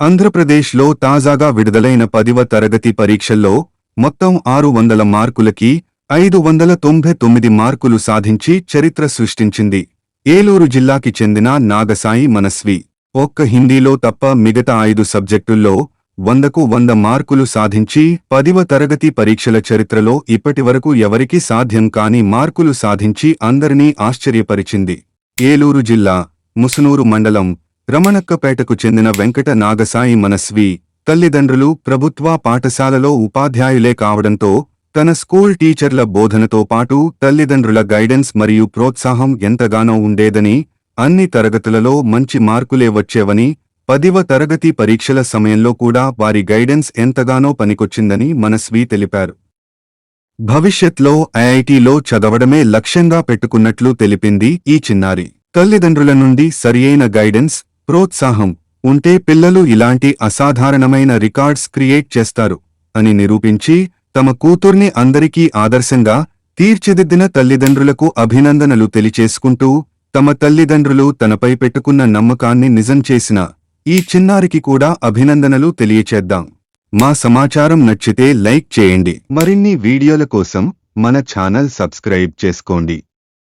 ఆంధ్రప్రదేశ్లో తాజాగా విడుదలైన పదివ తరగతి పరీక్షల్లో మొత్తం ఆరు వందల మార్కులకి ఐదు వందల తొంభై తొమ్మిది మార్కులు సాధించి చరిత్ర సృష్టించింది. ఏలూరు జిల్లాకి చెందిన నాగసాయి మనస్వి. ఒక్క హిందీలో తప్ప మిగతా ఐదు సబ్జెక్టుల్లో వందకు వంద మార్కులు సాధించి పదివ తరగతి పరీక్షల చరిత్రలో ఇప్పటివరకు ఎవరికీ సాధ్యం కాని మార్కులు సాధించి అందరినీ ఆశ్చర్యపరిచింది. ఏలూరు జిల్లా ముసునూరు మండలం రమణక్కపేటకు చెందిన వెంకట నాగసాయి మనస్వి తల్లిదండ్రులు ప్రభుత్వ పాఠశాలలో ఉపాధ్యాయులే కావడంతో తన స్కూల్ టీచర్ల బోధనతో పాటు తల్లిదండ్రుల గైడెన్స్ మరియు ప్రోత్సాహం ఎంతగానో ఉండేదని అన్ని తరగతులలో మంచి మార్కులే వచ్చేవని పదివ తరగతి పరీక్షల సమయంలో కూడా వారి గైడెన్స్ ఎంతగానో పనికొచ్చిందని మనస్వి తెలిపారు. భవిష్యత్లో ఐఐటిలో చదవడమే లక్ష్యంగా పెట్టుకున్నట్లు తెలిపింది ఈ చిన్నారి. తల్లిదండ్రుల నుండి సరియైన గైడెన్స్ ప్రోత్సాహం ఉంటే పిల్లలు ఇలాంటి అసాధారణమైన రికార్డ్స్ క్రియేట్ చేస్తారు అని నిరూపించి తమ కూతుర్ని అందరికీ ఆదర్శంగా తీర్చిదిద్దిన తల్లిదండ్రులకు అభినందనలు తెలిచేసుకుంటూ తమ తల్లిదండ్రులు తనపై పెట్టుకున్న నమ్మకాన్ని నిజం చేసిన ఈ చిన్నారికి కూడా అభినందనలు తెలియచేద్దాం. మా సమాచారం నచ్చితే లైక్ చేయండి. మరిన్ని వీడియోల కోసం మన ఛానల్ సబ్స్క్రైబ్ చేసుకోండి.